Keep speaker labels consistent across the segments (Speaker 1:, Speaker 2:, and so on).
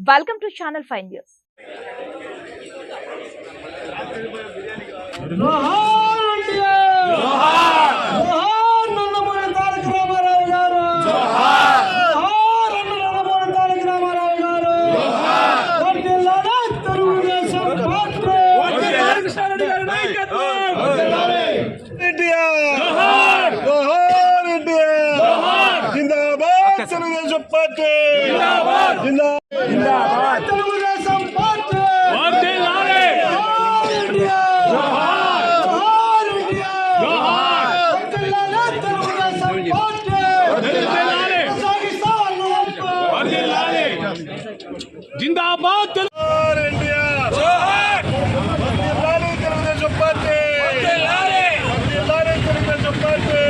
Speaker 1: Welcome to channel five news
Speaker 2: Johar India జోహార్ నందమూరి జిందాబాద్ చెప్పండి జోహార్ ఇండియా జోహార్ వర్ధిల్లాలి తెలుగుదేశం పార్టీ వర్ధిల్లాలి తెలుగుదేశం పార్టీ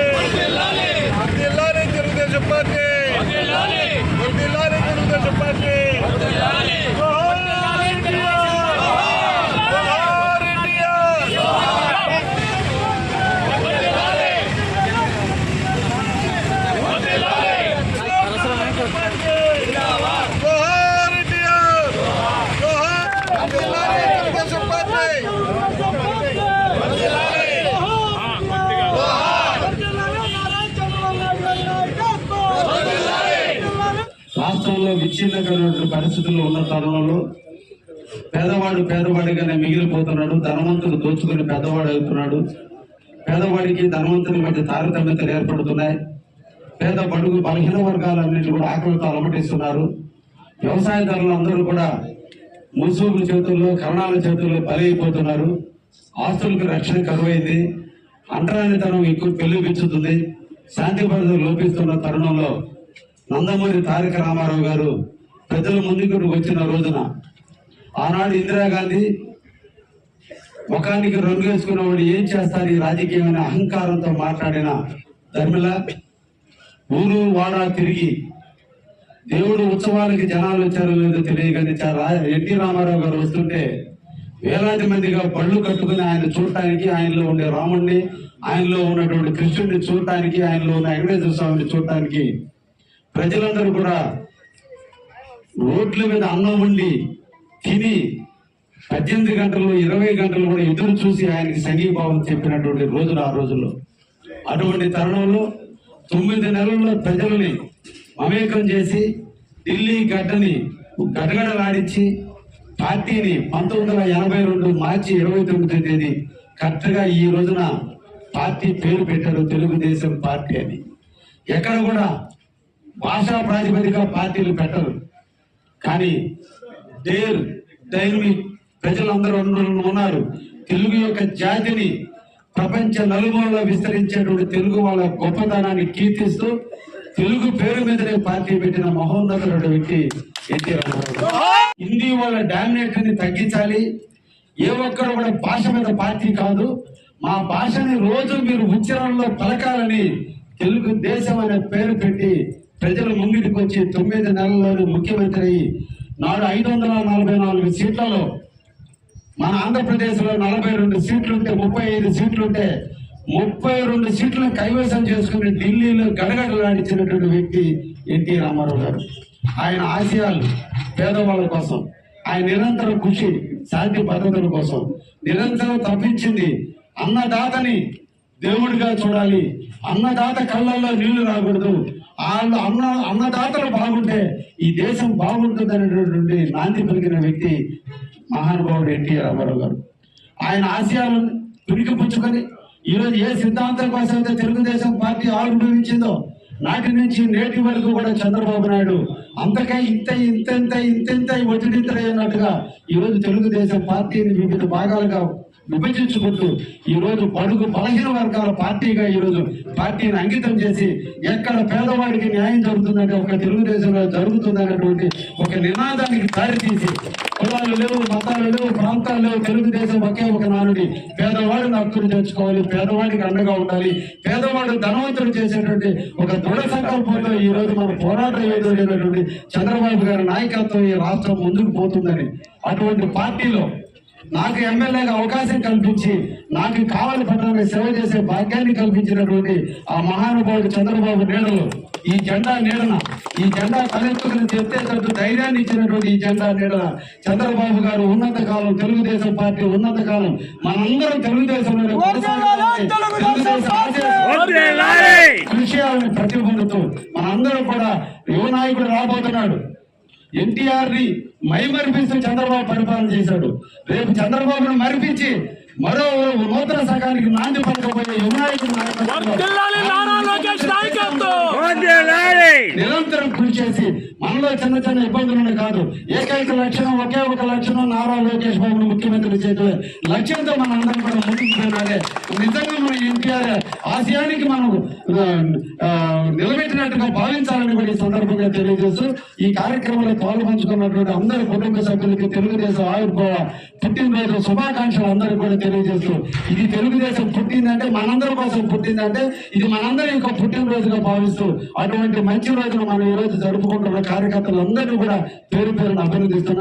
Speaker 2: వర్ధిల్లాలి తెలుగుదేశం పార్టీ వర్ధిల్లాలి తెలుగుదేశం పార్టీ జోహార్ ఇండియా జోహార్ ఇండియా జోహార్ ఇండియా జోహార్ వర్ధిల్లాలి తెలుగుదేశం పార్టీ
Speaker 3: రాష్ట్రంలో పరిస్థితుల్లో ఉన్న తరుణంలో పేదవాడు పేదవాడిగానే మిగిలిపోతున్నాడు ధనవంతుడు దోచుకుని పెద్దవాడు అవుతున్నాడు పేదవాడికి ధనవంతుని మధ్య తారతమ్యతలు ఏర్పడుతున్నాయి. పేద బడుగు బలహీన వర్గాలన్నింటి కూడా ఆకలితో అలమటిస్తున్నారు. వ్యవసాయదారులు అందరూ కూడా ముసుగుల చేతుల్లో కరణాల చేతుల్లో బలైపోతున్నారు. ఆస్తులకు రక్షణ కరువైంది. అంటరానితనం ఎక్కువ పెళ్ళిపించుతుంది శాంతి భద్రత లోపిస్తున్న తరుణంలో నందమూరి తారక రామారావు గారు ప్రజల ముందుకు వచ్చిన రోజున ఆనాడు ఇందిరాగాంధీ ముఖానికి రంగు వేసుకున్నవాడు ఏం చేస్తారు ఈ రాజకీయమైన అహంకారంతో మాట్లాడిన ధర్మిల? ఊరు వాడ తిరిగి దేవుడు ఉత్సవాలకి జనాలు వచ్చారో లేదో తెలియదు చాలా ఎన్టీ రామారావు గారు వస్తుంటే వేలాది మందిగా పళ్ళు కట్టుకుని ఆయన చూడటానికి ఆయనలో ఉండే రాముణ్ణి ఆయనలో ఉన్నటువంటి కృష్ణుడిని చూడటానికి ఆయనలో ఉన్న వెంకటేశ్వర స్వామిని చూడటానికి ప్రజలందరూ కూడా రోడ్ల మీద అన్నం వండి తిని పద్దెనిమిది గంటలు ఇరవై గంటలు కూడా ఎదురు చూసి ఆయనకి సంఘీభావం చెప్పినటువంటి రోజులు ఆ రోజుల్లో. అటువంటి తరుణంలో తొమ్మిది నెలల్లో ప్రజలని మమేకం చేసి ఢిల్లీ గడ్డని గడగడలాడించి పార్టీని పంతొమ్మిది వందల ఎనభై రెండు మార్చి ఇరవై తొమ్మిదో తేదీ కరెక్ట్గా ఈ రోజున పార్టీ పేరు పెట్టారు తెలుగుదేశం పార్టీ అని. ఎక్కడ కూడా భాషా ప్రాతిపదిక పార్టీలు పెట్టరు. కానీ డేర్ డైనమిక్ ప్రజలందరూ ఉన్నారు. తెలుగు యొక్క జాతిని ప్రపంచ నలుమూలలో విస్తరించేటువంటి తెలుగు వాళ్ళ గొప్పతనాన్ని కీర్తిస్తూ తెలుగు పేరు మీదనే పార్టీ పెట్టిన మహోన్నతుడు వ్యక్తి ఎన్టీ హిందీ వాళ్ళ డామినేట్ని తగ్గించాలి. ఏ ఒక్కరు కూడా భాష మీద పార్టీ కాదు. మా భాషని రోజు మీరు ఉచ్చారణలో పలకాలని తెలుగు దేశం అనే పేరు పెట్టి ప్రజల ముంగిటికి వచ్చి తొమ్మిది నెలల్లోనే ముఖ్యమంత్రి అయ్యి నాడు ఐదు వందల నలభై నాలుగు సీట్లలో మన ఆంధ్రప్రదేశ్లో నలభై రెండు సీట్లుంటే ముప్పై ఐదు సీట్లుంటే ముప్పై రెండు సీట్లను కైవసం చేసుకుని ఢిల్లీలో గడగడలాడించినటువంటి వ్యక్తి ఎన్టీ రామారావు గారు. ఆయన ఆశయాలు పేదవాళ్ళ కోసం ఆయన నిరంతరం కృషి శాంతి భద్రతల కోసం నిరంతరం తప్పించింది అన్నదాతని దేవుడిగా చూడాలి అన్నదాత కళ్ళల్లో నీళ్ళు రాకూడదు వాళ్ళు అన్న అన్నదాతలు బాగుంటే ఈ దేశం బాగుంటుంది అనేటటువంటి నాంది పలికిన వ్యక్తి మహానుభావుడు ఎన్టీఆర్ రామారావు గారు. ఆయన ఆశయాలను పుణికిపుచ్చుకొని ఈరోజు ఏ సిద్ధాంతం కోసం అయితే తెలుగుదేశం పార్టీ ఆవిర్భవించిందో నాటి నుంచి నేటి వరకు కూడా చంద్రబాబు నాయుడు అంతకై ఇంత ఇంతెంత ఇంతెంత అన్నట్టుగా ఈరోజు తెలుగుదేశం పార్టీని వివిధ భాగాలుగా విభజించుకుంటూ ఈరోజు బడుగు బలహీన వర్గాల పార్టీగా ఈ రోజు పార్టీని అంకితం చేసి ఎక్కడ పేదవాడికి న్యాయం జరుగుతుందంటే ఒక తెలుగుదేశంలో జరుగుతుందన్నటువంటి ఒక నినాదానికి దారితీసి కులాలు లేవు మతాలు లేవు ప్రాంతాలు లేవు తెలుగుదేశం ఒకే ఒక నానుడి. పేదవాడిని హక్కులు తెచ్చుకోవాలి పేదవాడికి అండగా ఉండాలి. పేదవాడు ధనవంతుడు చేసేటువంటి ఒక దృఢ సంకల్పంతో ఈ రోజు మన పోరాటం లేనటువంటి చంద్రబాబు గారి నాయకత్వం ఈ రాష్ట్రం ముందుకు పోతుందని అటువంటి పార్టీలో నాకు ఎమ్మెల్యేగా అవకాశం కల్పించి నాకు కావాలి పట్టణాన్ని సేవ చేసే భాగ్యాన్ని కల్పించినటువంటి ఆ మహానుభావుడు చంద్రబాబు నీడలో. ఈ జెండా నీడన ఈ జెండా తలెత్తుకుని చెప్తేటట్టు ధైర్యాన్ని ఇచ్చినటువంటి ఈ జెండా నీడన చంద్రబాబు గారు ఉన్నత కాలం తెలుగుదేశం పార్టీ ఉన్నత కాలం మనందరం తెలుగుదేశంలోనే కొనసాగాలని, తెలుగుదేశం ఆశయ. విషయాలను ప్రతిబొందుతూ మనందరం కూడా యువ నాయకుడు రాబోతున్నాడు. ఎన్టీఆర్ని మైమరిపిస్తూ చంద్రబాబు పరిపాలన చేశాడు. రేపు చంద్రబాబును మరిపించి మరో నూతన సగానికి నాంది పలకపోయే నిరంతరం కృషి చేసి మనలో చిన్న చిన్న ఇబ్బందులను కాదు ఏకైక లక్షణం ఒకే ఒక లక్షణం నారా లోకేష్ బాబును ముఖ్యమంత్రి చేయటమే లక్ష్యంతో మనం అందరం కూడా ముందుకు నిజంగా మన ఎన్టీఆర్ ఆశయానికి మనం ఆ, నిలబెట్టినట్టుగా భావించాలని కూడా ఈ సందర్భంగా తెలియజేస్తూ ఈ కార్యక్రమంలో పాల్పంచుకున్నటువంటి అందరి కుటుంబ సభ్యులకి తెలుగుదేశం ఆవిర్భావ పుట్టినరోజు శుభాకాంక్షలు అందరికీ కూడా తెలియజేస్తూ ఇది తెలుగుదేశం పుట్టిందంటే మనందరి కోసం పుట్టిందంటే ఇది మనందరి యొక్క పుట్టినరోజుగా భావిస్తూ అటువంటి మంచి రోజును మనం ఈ రోజు జరుపుకుంటున్న కార్యకర్తలందరినీ కూడా పేరు పేరును అభినందిస్తున్నాం.